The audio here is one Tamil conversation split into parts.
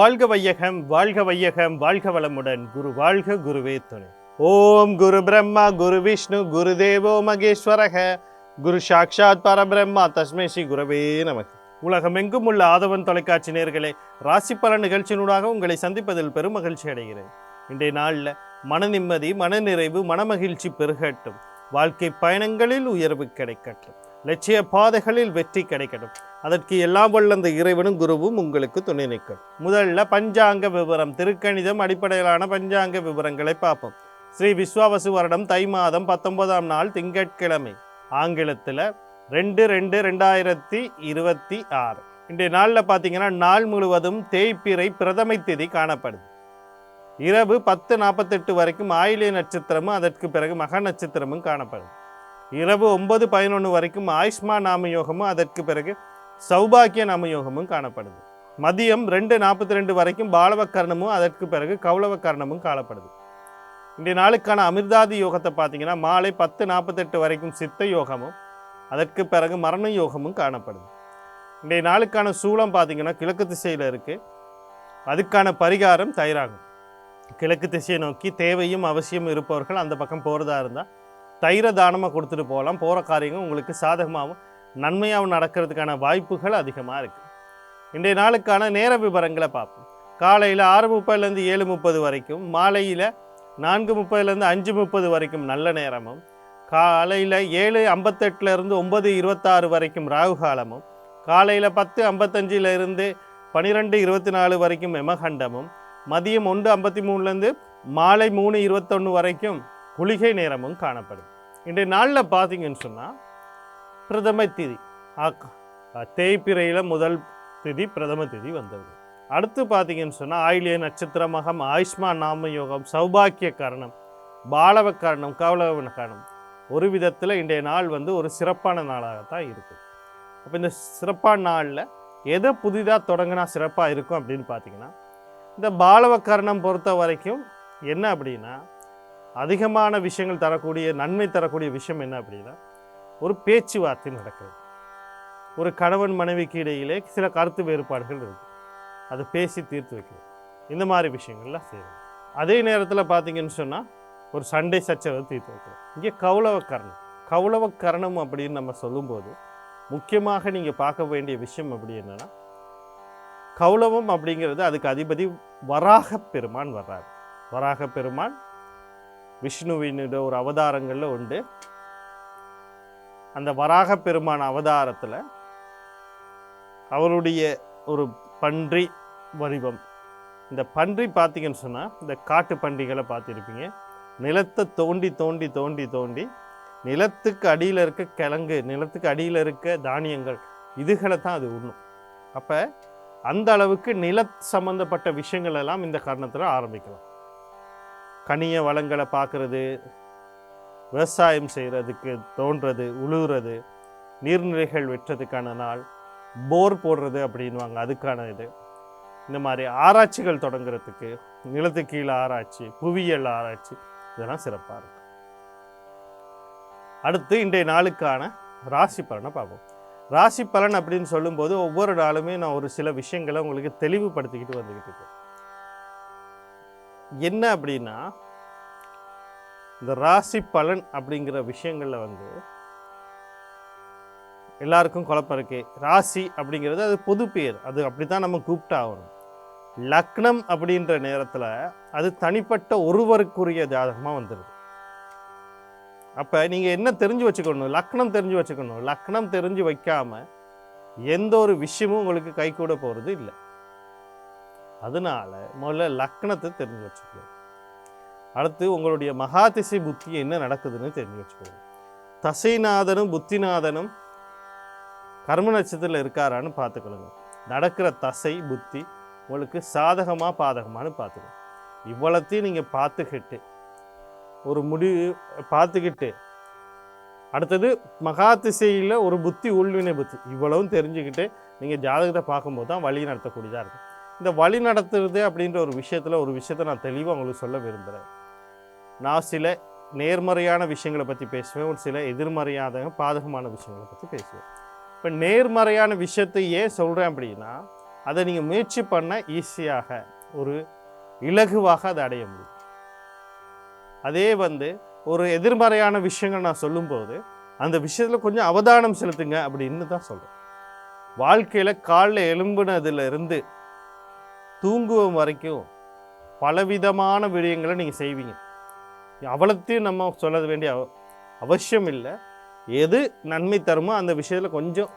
வாழ்க வையகம் வாழ்க வையகம் வாழ்க வளமுடன். குரு வாழ்க குருவே துணை. ஓம் குரு பிரம்மா குரு விஷ்ணு குரு தேவோ மகேஸ்வரக. குரு சாக்ஷாத் பரபிரம்மா தஸ்மை ஸ்ரீ குரவே நமக்கு உலகமெங்கும் உள்ள ஆதவன் தொலைக்காட்சி நேர்களே ராசி பலன் நிகழ்ச்சியினூடாக உங்களை சந்திப்பதில் பெரும் மகிழ்ச்சி அடைகிறேன். இன்றைய நாளில் மன நிம்மதி மனநிறைவு மனமகிழ்ச்சி பெருகட்டும். வாழ்க்கை பயணங்களில் உயர்வு கிடைக்கட்டும். லட்சிய பாதைகளில் வெற்றி கிடைக்கணும் அதற்கு எல்லாம் வல்ல அந்த இறைவனும் குருவும் உங்களுக்கு துணை நிற்கும். முதல்ல பஞ்சாங்க விவரம் திருக்கணிதம் அடிப்படையிலான பஞ்சாங்க விவரங்களை பார்ப்போம். ஸ்ரீ விஸ்வாவசு வருடம் தை மாதம் பத்தொன்பதாம் நாள் திங்கட்கிழமை ஆங்கிலத்தில் ரெண்டு ரெண்டு ரெண்டாயிரத்தி இருபத்தி ஆறு. இன்றைய நாளில் பார்த்தீங்கன்னா நாள் முழுவதும் தேய்பிறை பிரதமை திதி காணப்படுது. இரவு பத்து நாற்பத்தெட்டு வரைக்கும் ஆயிலே நட்சத்திரமும் அதற்கு பிறகு மக நட்சத்திரமும் காணப்படுது. இரவு ஒன்பது பதினொன்று வரைக்கும் ஆயுஷ்மா நாம யோகமும் அதற்கு பிறகு சௌபாகிய நாம யோகமும் காணப்படுது. மதியம் ரெண்டு நாற்பத்தி ரெண்டு வரைக்கும் பாலவக்கரணமும் அதற்கு பிறகு கௌளவக்கரணமும் காணப்படுது. இன்றைய நாளுக்கான அமிர்தாதி யோகத்தை பார்த்தீங்கன்னா மாலை பத்து நாற்பத்தெட்டு வரைக்கும் சித்த யோகமும் அதற்கு பிறகு மரண யோகமும் காணப்படுது. இன்றைய நாளுக்கான சூளம் பார்த்தீங்கன்னா கிழக்கு திசையில் இருக்குது அதுக்கான பரிகாரம் தயிராகும். கிழக்கு திசையை நோக்கி தேவையும் அவசியம் இருப்பவர்கள் அந்த பக்கம் போகிறதா இருந்தால் தைர தானமாக கொடுத்துட்டு போகலாம். போகிற காரியங்கள் உங்களுக்கு சாதகமாகவும் நன்மையாகவும் நடக்கிறதுக்கான வாய்ப்புகள் அதிகமாக இருக்குது இன்றைய நாளுக்கான நேர விவரங்களை பார்ப்போம். காலையில் ஆறு முப்பதுலேருந்து ஏழு முப்பது வரைக்கும் மாலையில் நான்கு முப்பதுலேருந்து அஞ்சு முப்பது வரைக்கும் நல்ல நேரமும் காலையில் ஏழு ஐம்பத்தெட்டுலேருந்து ஒம்பது இருபத்தாறு வரைக்கும் ராகு காலமும் காலையில் பத்து ஐம்பத்தஞ்சிலிருந்து பன்னிரெண்டு இருபத்தி நாலு வரைக்கும் எமகண்டமும் மதியம் ஒன்று ஐம்பத்தி மூணுலேருந்து மாலை மூணு இருபத்தொன்று வரைக்கும் குளிகை நேரமும் காணப்படும். இன்றைய நாளில் பார்த்தீங்கன்னு சொன்னால் பிரதம திதி. ஆக்- முதல் திதி பிரதம திதி வந்தது. அடுத்து பார்த்தீங்கன்னு சொன்னால் ஆயிலிய நட்சத்திர மகம் ஆயுஷ்மான் நாம யோகம் சௌபாக்கிய கரணம் பாலவ கரணம் கவலவன கரணம். ஒரு விதத்தில் இன்றைய நாள் வந்து ஒரு சிறப்பான நாளாகத்தான் இருக்குது அப்போ இந்த சிறப்பான நாளில் எதை புதிதாக தொடங்கினா சிறப்பாக இருக்கும் அப்படின்னு பார்த்தீங்கன்னா இந்த பாலவ கரணம் பொறுத்த வரைக்கும் என்ன அப்படின்னா அதிகமான விஷயங்கள் தரக்கூடிய நன்மை தரக்கூடிய விஷயம் என்ன அப்படின்னா ஒரு பேச்சுவார்த்தை நடக்கிறது. ஒரு கணவன் மனைவிக்கு இடையிலே சில கருத்து வேறுபாடுகள் இருக்குது அதை பேசி தீர்த்து வைக்கிறது. இந்த மாதிரி விஷயங்கள்லாம் செய்யணும் அதே நேரத்தில் பார்த்தீங்கன்னு சொன்னால் ஒரு சண்டை சச்சரவை தீர்த்து வைக்கிறோம் இங்கே கௌளவ கரணம் கௌளவ கரணம் அப்படின்னு நம்ம சொல்லும்போது முக்கியமாக நீங்கள் பார்க்க வேண்டிய விஷயம் அப்படி என்னன்னா கௌளவம் அப்படிங்கிறது அதுக்கு அதிபதி வராக பெருமான் வர்றார். வராக பெருமான் விஷ்ணுவினோட ஒரு அவதாரங்களில் உண்டு. அந்த வராக பெருமான் அவதாரத்தில் அவருடைய ஒரு பன்றி வடிவம். இந்த பன்றி பார்த்தீங்கன்னு சொன்னால் இந்த காட்டு பன்றிகளை பார்த்துருப்பீங்க நிலத்தை தோண்டி தோண்டி தோண்டி தோண்டி நிலத்துக்கு அடியில் இருக்க கிழங்கு நிலத்துக்கு அடியில் இருக்க தானியங்கள் இதுகளை தான் அது உண்ணும். அப்போ அந்த அளவுக்கு நில சம்பந்தப்பட்ட விஷயங்கள் எல்லாம் இந்த காரணத்தில் ஆரம்பிக்கலாம். கனிய வளங்களை பார்க்குறது விவசாயம் செய்கிறதுக்கு தோன்றது உழுவுறது நீர்நிலைகள் வெட்டுறதுக்கான நாள் போர் போடுறது அப்படின்வாங்க அதுக்கான இது. இந்த மாதிரி ஆராய்ச்சிகள் தொடங்குறதுக்கு நிலத்து கீழே ஆராய்ச்சி புவியியல் ஆராய்ச்சி இதெல்லாம் சிறப்பாக இருக்கும் அடுத்து இன்றைய நாளுக்கான ராசி பலனை பார்ப்போம். ராசி பலன் அப்படின்னு சொல்லும்போது ஒவ்வொரு நாளுமே நான் ஒரு சில விஷயங்களை உங்களுக்கு தெளிவுபடுத்திக்கிட்டு வந்துக்கிட்டு இருக்கேன். என்ன அப்படின்னா இந்த ராசி பலன் அப்படிங்கிற விஷயங்களில் வந்து எல்லாருக்கும் குழப்பம் இருக்கு. ராசி அப்படிங்கிறது அது பொது பேர். அது அப்படி தான் நம்ம கூப்பிட்டாகணும். லக்னம் அப்படின்ற நேரத்தில் அது தனிப்பட்ட ஒருவருக்குரிய ஜாதகமாக வந்துடுது அப்போ நீங்கள் என்ன தெரிஞ்சு வச்சுக்கணும்? லக்னம் தெரிஞ்சு வச்சுக்கணும். லக்னம் தெரிஞ்சு வைக்காம எந்த ஒரு விஷயமும் உங்களுக்கு கை கூட போகிறது இல்லை. அதனால முதல்ல லக்னத்தை தெரிஞ்சு வச்சுக்கணும். அடுத்து உங்களுடைய மகாதிசை புத்தி என்ன நடக்குதுன்னு தெரிஞ்சு வச்சுக்கணும். தசைநாதனும் புத்திநாதனும் கர்ம நட்சத்திரத்தில் இருக்காரான்னு பார்த்துக்கணுங்க. நடக்கிற தசை புத்தி உங்களுக்கு சாதகமாக பாதகமானு பார்த்துக்கணும். இவ்வளத்தையும் நீங்கள் பார்த்துக்கிட்டு ஒரு முடிவு பார்த்துக்கிட்டு அடுத்தது மகா திசையில் ஒரு புத்தி உள்வினை புத்தி இவ்வளவும் தெரிஞ்சுக்கிட்டு நீங்கள் ஜாதகத்தை பார்க்கும்போது தான் வழி நடத்தக்கூடியதாக இருக்கும். இந்த வழி நடத்துறது அப்படின்ற ஒரு விஷயத்தில் ஒரு விஷயத்தை நான் தெளிவாக உங்களுக்கு சொல்ல விரும்புகிறேன் நான் சில நேர்மறையான விஷயங்களை பற்றி பேசுவேன் ஒரு சில எதிர்மறையான பாதகமான விஷயங்களை பற்றி பேசுவேன். இப்போ நேர்மறையான விஷயத்தை ஏன் சொல்கிறேன் அப்படின்னா அதை நீங்கள் முயற்சி பண்ண ஈஸியாக ஒரு இலகுவாக அதை அடைய முடியும். அதே வந்து ஒரு எதிர்மறையான விஷயங்கள் நான் சொல்லும்போது அந்த விஷயத்தில் கொஞ்சம் அவதானம் செலுத்துங்க அப்படின்னு தான் சொல்கிறேன் வாழ்க்கையில் காலில் எலும்புனதுலேருந்து தூங்குவோம் வரைக்கும் பலவிதமான விடயங்களை நீங்கள் செய்வீங்க. அவ்வளோத்தையும் நம்ம சொல்ல வேண்டிய அவ- அவசியம் இல்லை. எது நன்மை தருமோ அந்த விஷயத்தில் கொஞ்சம்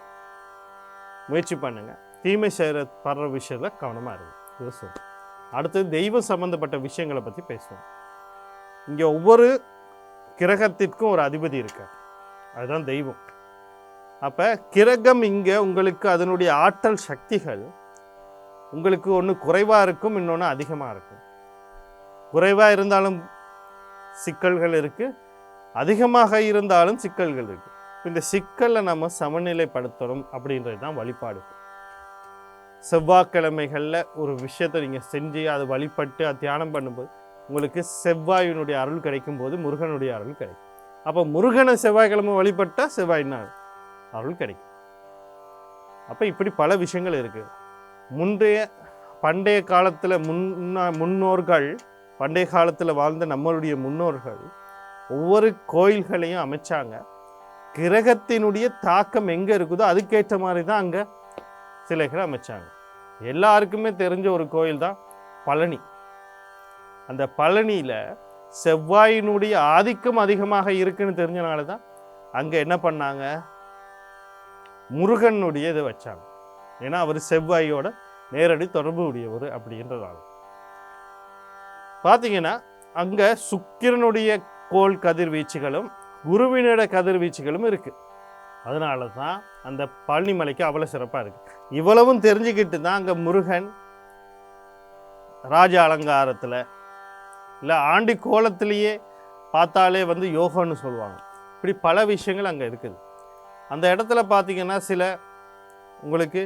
முயற்சி பண்ணுங்கள் தீமை செய்கிற படுற விஷயத்தில் கவனமாக இருங்க. இது சொல்றேன். அடுத்தது தெய்வம் சம்மந்தப்பட்ட விஷயங்களை பற்றி பேசுவோம். இங்கே ஒவ்வொரு கிரகத்திற்கும் ஒரு அதிபதி இருக்கார். அதுதான் தெய்வம். அப்போ கிரகம் இங்கே உங்களுக்கு அதனுடைய ஆற்றல் சக்திகள் உங்களுக்கு ஒன்று குறைவாக இருக்கும் இன்னொன்று அதிகமாக இருக்கும். குறைவாக இருந்தாலும் சிக்கல்கள் இருக்குது அதிகமாக இருந்தாலும் சிக்கல்கள் இருக்குது இந்த சிக்கலை நம்ம சமநிலைப்படுத்தணும் அப்படின்றது தான் வழிபாடு. செவ்வாய்க்கிழமைகளில் ஒரு விஷயத்தை நீங்கள் செஞ்சு அதை வழிபட்டு அதை தியானம் பண்ணும்போது உங்களுக்கு செவ்வாயினுடைய அருள் கிடைக்கும் போது முருகனுடைய அருள் கிடைக்கும். அப்போ முருகனை செவ்வாய்க்கிழமை வழிபட்டால் செவ்வாய் அருள் கிடைக்கும். அப்போ இப்படி பல விஷயங்கள் இருக்குது முந்தைய பண்டைய காலத்தில் முன்னா முன்னோர்கள் பண்டைய காலத்தில் வாழ்ந்த நம்மளுடைய முன்னோர்கள் ஒவ்வொரு கோயில்களையும் அமைச்சாங்க. கிரகத்தினுடைய தாக்கம் எங்கே இருக்குதோ அதுக்கேற்ற மாதிரி தான் அங்கே சிலைகளை அமைச்சாங்க. எல்லாருக்குமே தெரிஞ்ச ஒரு கோயில் தான் பழனி. அந்த பழனியில் செவ்வாயினுடைய ஆதிக்கம் அதிகமாக இருக்குன்னு தெரிஞ்சனால தான் அங்கே என்ன பண்ணாங்க? முருகனுடைய இதை வச்சாங்க. ஏன்னா அவர் செவ்வாயோட நேரடி தொடர்பு உடையவர் அப்படின்றதால. பார்த்தீங்கன்னா அங்கே சுக்கிரனுடைய கோள் கதிர்வீச்சுகளும் குருவினோட கதிர்வீச்சுகளும் இருக்கு. அதனால தான் அந்த பழனிமலைக்கு அவ்வளோ சிறப்பாக இருக்கு. இவ்வளவும் தெரிஞ்சுக்கிட்டு தான் அங்கே முருகன் ராஜ அலங்காரத்தில் இல்லை ஆண்டி கோலத்திலேயே பார்த்தாலே வந்து யோகான்னு சொல்லுவாங்க. இப்படி பல விஷயங்கள் அங்கே இருக்குது. அந்த இடத்துல பார்த்தீங்கன்னா சில உங்களுக்கு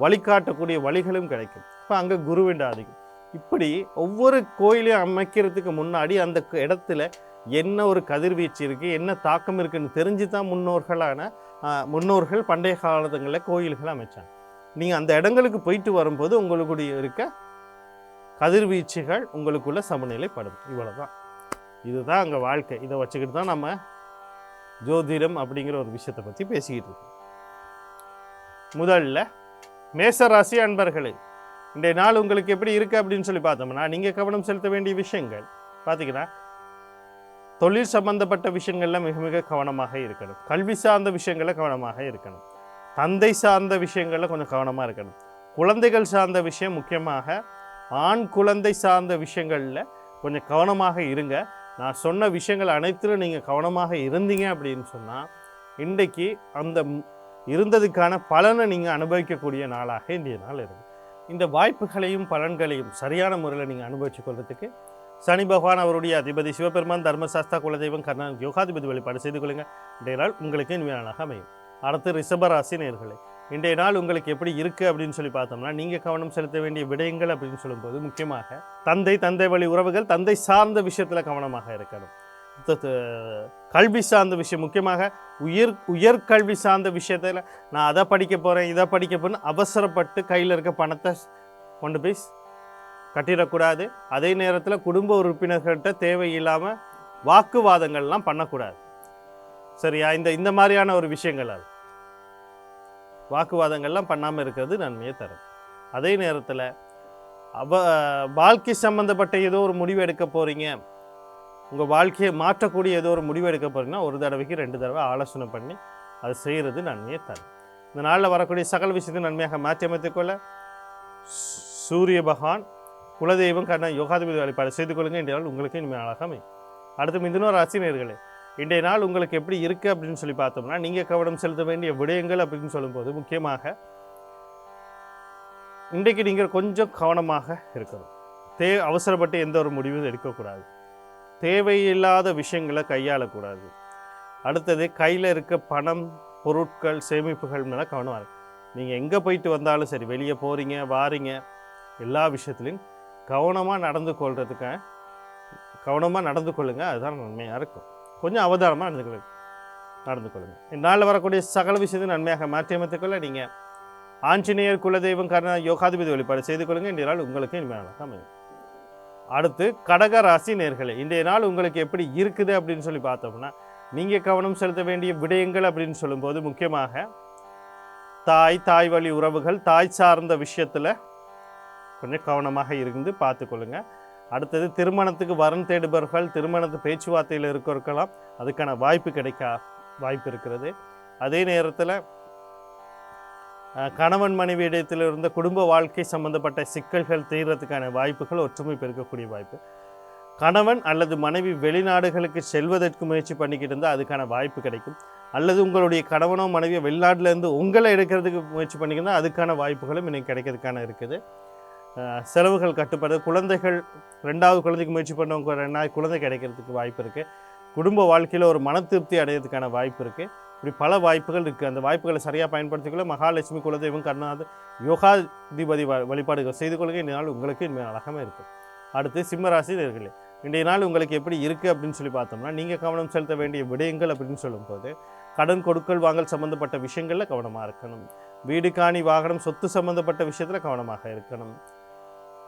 வழிகாட்டக்கூடிய வழிகளும் கிடைக்கும். இப்போ அங்கே குருவின் ஆதிக்கம் இப்படி ஒவ்வொரு கோயிலையும் அமைக்கிறதுக்கு முன்னாடி அந்த க- இடத்துல என்ன ஒரு கதிர்வீச்சு இருக்குது என்ன தாக்கம் இருக்குதுன்னு தெரிஞ்சு தான் முன்னோர்களான முன்னோர்கள் பண்டைய காலத்துங்களில் கோயில்கள் அமைச்சாங்க. நீங்கள் அந்த இடங்களுக்கு போயிட்டு வரும்போது உங்களுக்குடைய இருக்க கதிர்வீச்சுகள் உங்களுக்குள்ள சமநிலைப்படும் இவ்வளோதான் இதுதான் அங்கே வாழ்க்கை. இதை வச்சுக்கிட்டு தான் நம்ம ஜோதிடம் அப்படிங்கிற ஒரு விஷயத்தை பற்றி பேசிக்கிட்டு இருக்கோம். முதல்ல மேசராசி அன்பர்களே இன்றைய நாள் உங்களுக்கு எப்படி இருக்குது அப்படின்னு சொல்லி பார்த்தோம்னா நீங்கள் கவனம் செலுத்த வேண்டிய விஷயங்கள் பார்த்தீங்கன்னா தொழில் சம்பந்தப்பட்ட விஷயங்களில் மிக மிக கவனமாக இருக்கணும். கல்வி சார்ந்த விஷயங்களில் கவனமாக இருக்கணும். தந்தை சார்ந்த விஷயங்களில் கொஞ்சம் கவனமாக இருக்கணும். குழந்தைகள் சார்ந்த விஷயம் முக்கியமாக ஆண் குழந்தை சார்ந்த விஷயங்களில் கொஞ்சம் கவனமாக இருங்க. நான் சொன்ன விஷயங்கள் அனைத்திலும் நீங்கள் கவனமாக இருந்தீங்க அப்படின்னு சொன்னால் இன்றைக்கு அந்த இருந்ததுக்கான பலனை நீங்கள் அனுபவிக்கக்கூடிய நாளாக இன்றைய நாள் இருக்கு இந்த வாய்ப்புகளையும் பலன்களையும் சரியான முறையில் நீங்கள் அனுபவிச்சு கொள்றதுக்கு சனி பகவான் அவருடைய அதிபதி சிவபெருமான் தர்மசாஸ்தா குலதெய்வம் கர்ணன் யோகாதிபதி வழிபாடு செய்து கொள்ளுங்கள் இன்றைய நாள் உங்களுக்கு இனிமையான அமையும். அடுத்து ரிஷபராசி நேர்களை இன்றைய நாள் உங்களுக்கு எப்படி இருக்குது அப்படின்னு சொல்லி பார்த்தோம்னா நீங்கள் கவனம் செலுத்த வேண்டிய விடயங்கள் அப்படின்னு சொல்லும்போது முக்கியமாக தந்தை தந்தை வழி உறவுகள் தந்தை சார்ந்த விஷயத்தில் கவனமாக இருக்கணும். கல்வி சார்ந்த விஷயம். முக்கியமாக உயர் உயர்கல்வி சார்ந்த விஷயத்தில் நான் அதை படிக்க போகிறேன் இதை படிக்க போகிறேன் அவசரப்பட்டு கையில் இருக்க பணத்தை கொண்டு போய் கட்டிடக்கூடாது. அதே நேரத்தில் குடும்ப உறுப்பினர்கள்ட்ட தேவையில்லாமல் வாக்குவாதங்கள்லாம் பண்ணக்கூடாது. சரியா? இந்த இந்த மாதிரியான ஒரு விஷயங்கள் அது. வாக்குவாதங்கள்லாம் பண்ணாமல் இருக்கிறது நன்மையை தரும். அதே நேரத்தில் அவ வாழ்க்கை சம்மந்தப்பட்ட ஏதோ ஒரு முடிவு எடுக்க போகிறீங்க உங்கள் வாழ்க்கையை மாற்றக்கூடிய ஏதோ ஒரு முடிவு எடுக்க போகிறீங்கன்னா ஒரு தடவைக்கு ரெண்டு தடவை ஆலோசனை பண்ணி அது செய்கிறது நன்மையை தரும். இந்த நாளில் வரக்கூடிய சகல விஷயத்தை நன்மையாக மாற்றி அமைத்துக்கொள்ள சூரிய பகவான் குலதெய்வம் கண்ண யோகாதிபதி வழிபாடு செய்து கொள்ளுங்கள். இன்றைய நாள் உங்களுக்கு இனிமே அழகாக அமையும். அடுத்து மிதுன ராசி நேர்களே இன்றைய நாள் உங்களுக்கு எப்படி இருக்குது அப்படின்னு சொல்லி பார்த்தோம்னா நீங்கள் கவனம் செலுத்த வேண்டிய விடயங்கள் அப்படின்னு சொல்லும்போது முக்கியமாக இன்றைக்கு நீங்கள் கொஞ்சம் கவனமாக இருக்கணும். தே அவசரப்பட்டு எந்த ஒரு முடிவும் எடுக்கக்கூடாது தேவையில்லாத விஷயங்களை கையாளக்கூடாது. அடுத்தது கையில் இருக்க பணம் பொருட்கள் சேமிப்புகள் மேலே கவனமாக இருக்கு நீங்கள் எங்கே போயிட்டு வந்தாலும் சரி வெளியே போகிறீங்க வாரீங்க எல்லா விஷயத்துலையும் கவனமாக நடந்து கொள்கிறதுக்கு கவனமாக நடந்து கொள்ளுங்கள் அதுதான் நன்மையாக இருக்கும். கொஞ்சம் அவதானமாக நடந்து கொள்ளுங்க நடந்து கொள்ளுங்கள் இந்நாளில் வரக்கூடிய சகல விஷயத்தையும் நன்மையாக மாற்றியமைத்துக்கொள்ள நீங்கள் ஆஞ்சநேயர் குலதெய்வம் கர்ண யோகாதிபதி வழிபாடு செய்து கொள்ளுங்கள் இன்றைய நாள் உங்களுக்கு இனிமையான அமையும். அடுத்து கடக ராசி நேர்களே இன்றைய நாள் உங்களுக்கு எப்படி இருக்குது அப்படின்னு சொல்லி பார்த்தோம்னா நீங்கள் கவனம் செலுத்த வேண்டிய விடயங்கள் அப்படின்னு சொல்லும்போது முக்கியமாக தாய் தாய் வழி உறவுகள் தாய் சார்ந்த விஷயத்தில் கொஞ்சம் கவனமாக இருந்து பார்த்துக்கொள்ளுங்கள் அடுத்தது திருமணத்துக்கு வரன் தேடுபவர்கள் திருமணத்து பேச்சுவார்த்தையில் இருக்கிறக்கலாம் அதுக்கான வாய்ப்பு கிடைக்க வாய்ப்பு இருக்கிறது. அதே நேரத்தில் கணவன் மனைவி இடத்தில் இருந்த குடும்ப வாழ்க்கை சம்பந்தப்பட்ட சிக்கல்கள் தீர்றதுக்கான வாய்ப்புகள் ஒற்றுமை பெருக்கக்கூடிய வாய்ப்பு. கணவன் அல்லது மனைவி வெளிநாடுகளுக்கு செல்வதற்கு முயற்சி பண்ணிக்கிட்டு இருந்தால் அதுக்கான வாய்ப்பு கிடைக்கும். அல்லது உங்களுடைய கணவனோ மனைவியோ வெளிநாட்டிலேருந்து உங்களை எடுக்கிறதுக்கு முயற்சி பண்ணிக்கினா அதுக்கான வாய்ப்புகளும் இன்னைக்கு கிடைக்கிறதுக்கான இருக்குது. செலவுகள் கட்டுப்படுது குழந்தைகள் ரெண்டாவது குழந்தைக்கு முயற்சி பண்ணவங்க ரெண்டாவது குழந்தை கிடைக்கிறதுக்கு வாய்ப்பு இருக்குது குடும்ப வாழ்க்கையில் ஒரு மன திருப்தி அடையிறதுக்கான வாய்ப்பு இருக்குது இப்படி பல வாய்ப்புகள் இருக்குது அந்த வாய்ப்புகளை சரியாக பயன்படுத்திக்கொள்ள மகாலட்சுமி குலதெய்வம் கருணாத யோகாதிபதி வழிபாடுகள் செய்து கொள்ளுங்க இந்த நாள் உங்களுக்கு இனிமேல் அழகமாக இருக்கும். அடுத்து சிம்மராசி நேர்களே இன்றைய நாள் உங்களுக்கு எப்படி இருக்குது அப்படின்னு சொல்லி பார்த்தோம்னா நீங்கள் கவனம் செலுத்த வேண்டிய விடயங்கள் அப்படின்னு சொல்லும்போது கடன் கொடுக்கல் வாங்கல் சம்மந்தப்பட்ட விஷயங்களில் கவனமாக இருக்கணும். வீடு காணி வாகனம் சொத்து சம்மந்தப்பட்ட விஷயத்தில் கவனமாக இருக்கணும்.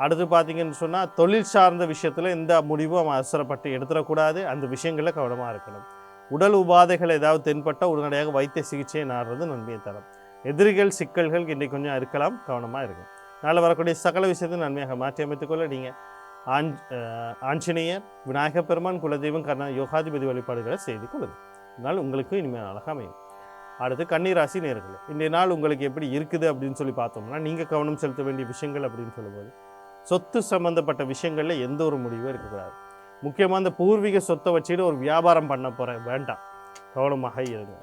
அடுத்து பார்த்தீங்கன்னு சொன்னால் தொழில் சார்ந்த விஷயத்தில் எந்த முடிவும் அவசரப்பட்டு எடுத்துடக்கூடாது. அந்த விஷயங்களில் கவனமாக இருக்கணும். உடல் உபாதைகள் ஏதாவது தென்பட்டால் உடனடியாக வைத்திய சிகிச்சையை நாடுறது நன்மையை தரும். எதிரிகள் சிக்கல்கள் இன்றைக்கு கொஞ்சம் இருக்கலாம் கவனமாக இருக்கும் நாளில் வரக்கூடிய சகல விஷயத்தை நன்மையாக மாற்றி அமைத்துக்கொள்ள நீங்கள் ஆஞ் ஆஞ்சநேயர் விநாயகப் பெருமான் குலதெய்வம் கர்ணா யோகாதிபதி வழிபாடுகளை செய்து கொள்ளுங்கள் இதனால் உங்களுக்கு இனிமேல் அழகாக அமையும். அடுத்து கன்னிராசி நேர்களே இன்றைய நாள் உங்களுக்கு எப்படி இருக்குது அப்படின்னு சொல்லி பார்த்தோம்னா நீங்கள் கவனம் செலுத்த வேண்டிய விஷயங்கள் அப்படின்னு சொல்லும்போது சொத்து சம்மந்தப்பட்ட விஷயங்களில் எந்த ஒரு முடிவும் இருக்கக்கூடாது முக்கியமாக இந்த பூர்வீக சொத்தை வச்சுட்டு ஒரு வியாபாரம் பண்ண போகிறேன் வேண்டாம். கவனமாக இருங்க.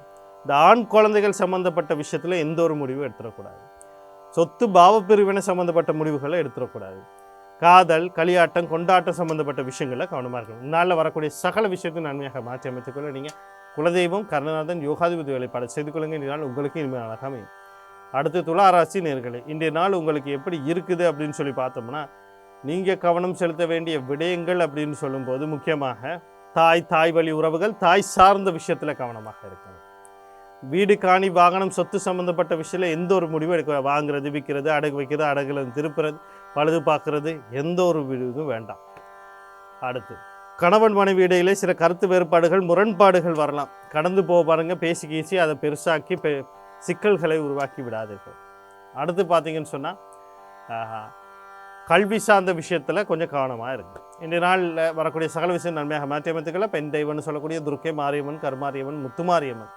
இந்த ஆண் குழந்தைகள் சம்மந்தப்பட்ட விஷயத்தில் எந்த ஒரு முடிவும் எடுத்துடக்கூடாது. சொத்து பாவப்பிரிவினை சம்மந்தப்பட்ட முடிவுகளை எடுத்துடக்கூடாது. காதல் களியாட்டம் கொண்டாட்டம் சம்மந்தப்பட்ட விஷயங்களில் கவனமாக இருக்கணும். இந்நாளில் வரக்கூடிய சகல விஷயத்தையும் நன்மையாக மாற்றி அமைத்துக்கொள்ள நீங்கள் குலதெய்வம் கருணநாதன் யோகாதிபதி வேலைப்பாடு செய்து கொள்ளுங்க. இந்த நாள் உங்களுக்கு இனிமேல் அழகாக அமையும். அடுத்து துளாராசி நேர்களை இன்றைய நாள் உங்களுக்கு எப்படி இருக்குது அப்படின்னு சொல்லி பார்த்தோம்னா நீங்கள் கவனம் செலுத்த வேண்டிய விடயங்கள் அப்படின்னு சொல்லும்போது முக்கியமாக தாய் தாய் வழி உறவுகள் தாய் சார்ந்த விஷயத்தில் கவனமாக இருக்கணும். வீடு காணி வாகனம் சொத்து சம்மந்தப்பட்ட விஷயத்தில் எந்த ஒரு முடிவும் எடுக்க வாங்குறது விற்கிறது அடகு வைக்கிறது அடகுல திருப்புறது பழுது பார்க்குறது எந்த ஒரு முடிவும் வேண்டாம். அடுத்து கணவன் மனைவி இடையிலே சில கருத்து வேறுபாடுகள் முரண்பாடுகள் வரலாம். கடந்து போக பாருங்கள் பேசி கீசி அதை பெருசாக்கி பெ சிக்கல்களை உருவாக்கி விடாதீர்கள். அடுத்து பார்த்தீங்கன்னு சொன்னால் கல்வி சார்ந்த விஷயத்தில் கொஞ்சம் கவனமாக இருக்குது இன்றைய நாளில் வரக்கூடிய சகல விஷயம் நன்மையாக மாற்றியமைத்துக்களை பெண் தெய்வம்னு சொல்லக்கூடிய துர்க்கை மாரியம்மன் கருமாரியம்மன் முத்துமாரியம்மன்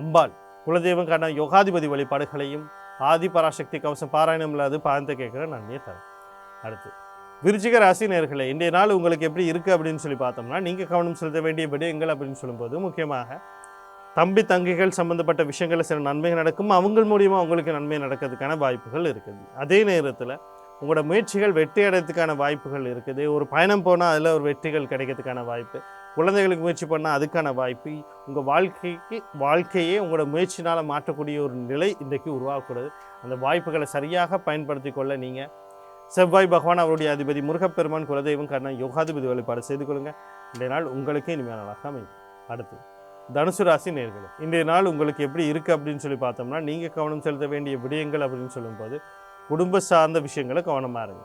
அம்பாள் குலதெய்வம் காண யோகாதிபதி வழிபாடுகளையும் ஆதி பராசக்தி கவசம் பாராயணம் இல்லாது பாய்ந்து கேட்குற நன்மையை தரும். அடுத்து விருச்சிக ராசி நேர்களை இன்றைய நாள் உங்களுக்கு எப்படி இருக்குது அப்படின்னு சொல்லி பார்த்தோம்னா நீங்கள் கவனம் செலுத்த வேண்டிய விடயங்கள் அப்படின்னு சொல்லும்போது முக்கியமாக தம்பி தங்கைகள் சம்மந்தப்பட்ட விஷயங்களில் சில நன்மைகள் நடக்கும். அவங்க மூலியமாக அவங்களுக்கு நன்மை நடக்கிறதுக்கான வாய்ப்புகள் இருக்குது. அதே நேரத்தில் உங்களோட முயற்சிகள் வெற்றி அடைறதுக்கான வாய்ப்புகள் இருக்குது. ஒரு பயணம் போனால் அதில் ஒரு வெற்றிகள் கிடைக்கிறதுக்கான வாய்ப்பு. குழந்தைகளுக்கு முயற்சி பண்ணால் அதுக்கான வாய்ப்பு. உங்கள் வாழ்க்கைக்கு வாழ்க்கையே உங்களோட முயற்சினால் மாற்றக்கூடிய ஒரு நிலை இன்றைக்கு உருவாகக்கூடாது அந்த வாய்ப்புகளை சரியாக பயன்படுத்தி கொள்ள நீங்கள் செவ்வாய் பகவான் அவருடைய அதிபதி முருகப்பெருமான் குலதெய்வம் கர்ணன் யோகாதிபதி வழிபாடு செய்து கொள்ளுங்கள் இன்றைய நாள் உங்களுக்கு இனிமையான நாளாக அமையும். அடுத்து தனுசு ராசி நேர்களே இன்றைய நாள் உங்களுக்கு எப்படி இருக்குது அப்படின்னு சொல்லி பார்த்தோம்னா நீங்கள் கவனம் செலுத்த வேண்டிய விடயங்கள் அப்படின்னு சொல்லும்போது குடும்ப சார்ந்த விஷயங்களை கவனமாக இருங்க.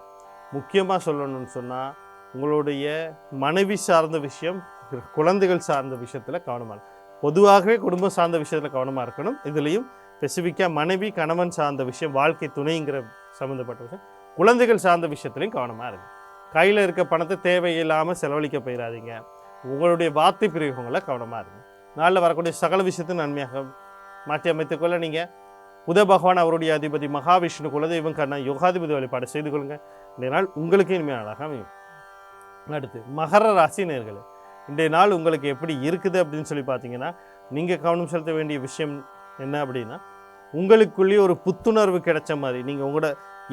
முக்கியமாக சொல்லணும்னு சொன்னால் உங்களுடைய மனைவி சார்ந்த விஷயம் குழந்தைகள் சார்ந்த விஷயத்தில் கவனமாக இருக்கும் பொதுவாகவே குடும்பம் சார்ந்த விஷயத்தில் கவனமாக இருக்கணும். இதுலேயும் ஸ்பெசிஃபிக்காக மனைவி கணவன் சார்ந்த விஷயம் வாழ்க்கை துணைங்கிற சம்மந்தப்பட்ட விஷயம் குழந்தைகள் சார்ந்த விஷயத்துலையும் கவனமாக இருக்கும் கையில் இருக்க பணத்தை தேவையில்லாமல் செலவழிக்க போயிடாதீங்க உங்களுடைய வார்த்தை பிரயோகங்களை கவனமாக இருங்க. நாளில் வரக்கூடிய சகல விஷயத்தையும் நன்மையாக மாற்றி அமைத்துக்கொள்ள நீங்கள் புத பகவான் அவருடைய அதிபதி மகாவிஷ்ணு குலதெய்வம் கண்ணா யோகாதிபதி வழிபாடு செய்து கொள்ளுங்கள் இந்த நாள் உங்களுக்கு இனிமையான அழகாக அமையும். அடுத்து மகர ராசி நேர்களே இன்றைய நாள் உங்களுக்கு எப்படி இருக்குது அப்படின்னு சொல்லி பார்த்தீங்கன்னா நீங்கள் கவனம் செலுத்த வேண்டிய விஷயம் என்ன அப்படின்னா உங்களுக்குள்ளேயே ஒரு புத்துணர்வு கிடைச்ச மாதிரி நீங்கள் உங்களோட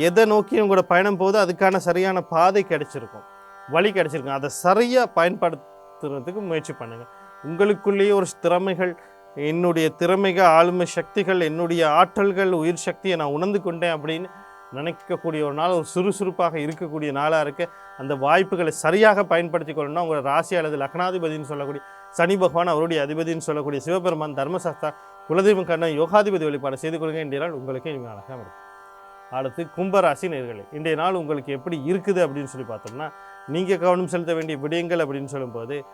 எதை நோக்கி உங்களோட பயணம் போகுதோ அதுக்கான சரியான பாதை கிடைச்சிருக்கும். வழி கிடைச்சிருக்கும். அதை சரியாக பயன்படுத்துறதுக்கு முயற்சி பண்ணுங்கள் உங்களுக்குள்ளேயே ஒரு திறமைகள் என்னுடைய திறமைகள் ஆளுமை சக்திகள் என்னுடைய ஆற்றல்கள் உயிர் சக்தியை நான் உணர்ந்து கொண்டேன் அப்படின்னு நினைக்கக்கூடிய ஒரு நாள் ஒரு சுறுசுறுப்பாக இருக்கக்கூடிய நாளாக இருக்க. அந்த வாய்ப்புகளை சரியாக பயன்படுத்தி கொள்ளணும்னா உங்களோட ராசி அல்லது லக்னாதிபதினு சொல்லக்கூடிய சனி பகவான் அவருடைய அதிபதினு சொல்லக்கூடிய சிவபெருமான் தர்மசாஸ்தா குலதெய்வம் கண்ணன் யோகாதிபதி வழிபாடு செய்து கொள்ளுங்க இன்றைய நாள் உங்களுக்கு இனிமே அழகாக இருக்கும் அடுத்து கும்பராசி நேர்களை இன்றைய நாள் உங்களுக்கு எப்படி இருக்குது அப்படின்னு சொல்லி பார்த்தோம்னா நீங்கள் கவனம் செலுத்த வேண்டிய விடயங்கள் அப்படின்னு சொல்லும்போது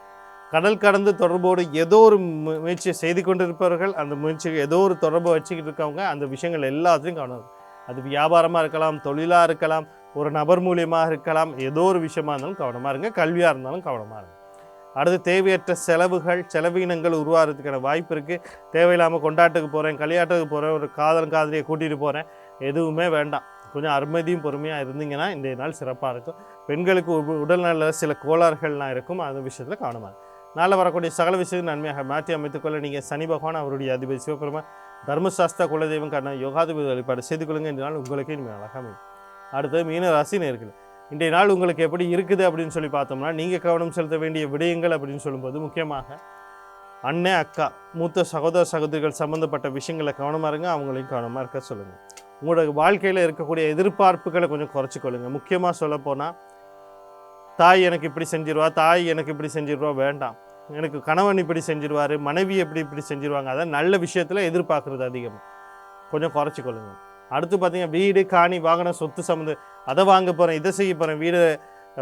கடல் கடந்து தொடர்போடு ஏதோ ஒரு முயற்சியை செய்து கொண்டிருப்பவர்கள் அந்த முயற்சிக்கு ஏதோ ஒரு தொடர்பை வச்சுக்கிட்டு இருக்கவங்க அந்த விஷயங்கள் எல்லாத்தையும் கவனம் அது வியாபாரமாக இருக்கலாம் தொழிலாக இருக்கலாம் ஒரு நபர் மூலியமாக இருக்கலாம் ஏதோ ஒரு விஷயமா இருந்தாலும் கவனமாக இருங்க. கல்வியாக இருந்தாலும் கவனமாக இருங்க. அடுத்து தேவையற்ற செலவுகள் செலவினங்கள் உருவாகிறதுக்கான வாய்ப்பு இருக்குது தேவையில்லாமல் கொண்டாட்டுக்கு போகிறேன் கல்யாணத்துக்கு போகிறேன் ஒரு காதல் காதலியை கூட்டிகிட்டு போகிறேன் எதுவுமே வேண்டாம். கொஞ்சம் அருமதியும் பொறுமையாக இருந்தீங்கன்னா இந்த நாள் சிறப்பாக இருக்கும். பெண்களுக்கு உ- உடல்நல சில கோளாறுகள்லாம் இருக்கும். அந்த விஷயத்தில் கவனமாக நாளில் வரக்கூடிய சகல விஷயத்தையும் நன்மையாக மாற்றி அமைத்துக்கொள்ள நீங்கள் சனி பகவான் அவருடைய அதிபதி சிவபெருமா தர்மசாஸ்திர குலதெய்வம் காரண யோகாதிபதி வழிபாடு செய்து கொள்ளுங்க. இந்த நாள் உங்களுக்கு இனிமே அழகாக அமையும். அடுத்தது மீன ராசி இருக்குது இன்றைய நாள் உங்களுக்கு எப்படி இருக்குது அப்படின்னு சொல்லி பார்த்தோம்னா நீங்கள் கவனம் செலுத்த வேண்டிய விடயங்கள் அப்படின்னு சொல்லும்போது முக்கியமாக அண்ணன் அக்கா மூத்த சகோதர சகோதரிகள் சம்மந்தப்பட்ட விஷயங்களை கவனமாக இருங்க அவங்களையும் கவனமாக இருக்க சொல்லுங்கள் உங்களோட வாழ்க்கையில் இருக்கக்கூடிய எதிர்பார்ப்புகளை கொஞ்சம் குறைச்சிக்கொள்ளுங்க முக்கியமாக சொல்லப்போனால் தாய் எனக்கு இப்படி செஞ்சிருவா தாய் எனக்கு இப்படி செஞ்சிருவா வேண்டாம். எனக்கு கணவன் இப்படி செஞ்சிருவார் மனைவி எப்படி இப்படி செஞ்சிருவாங்க அதான் நல்ல விஷயத்தில் எதிர்பார்க்குறது அதிகம். கொஞ்சம் குறைச்சிக்கொள்ளுங்க. அடுத்து பார்த்தீங்கன்னா வீடு காணி வாகனம் சொத்து சம்மந்த அதை வாங்க போகிறேன் இதை செய்ய போகிறேன் வீடு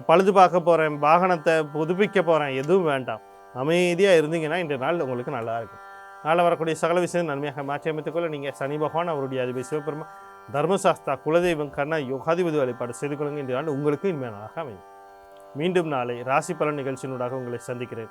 பழுது பார்க்க போகிறேன் வாகனத்தை புதுப்பிக்க போகிறேன் எதுவும் வேண்டாம். அமைதியாக இருந்தீங்கன்னா இந்த நாள் உங்களுக்கு நல்லா இருக்கும். நாளில் வரக்கூடிய சகல விஷயம் நன்மையாக மாற்றி அமைத்துக்கொள்ள நீங்கள் சனி பகவான் அவருடைய அதிபதி சிவபெருமா தர்மசாஸ்தா குலதெய்வம் கண்ணா யோகாதிபதி வழிபாடு செய்து கொள்ளுங்க இந்த நாள் உங்களுக்கு இனிமையான நாளாக அமையும். மீண்டும் நாளை ராசி பலன் நிகழ்ச்சியினூடாக உங்களை சந்திக்கிறேன்.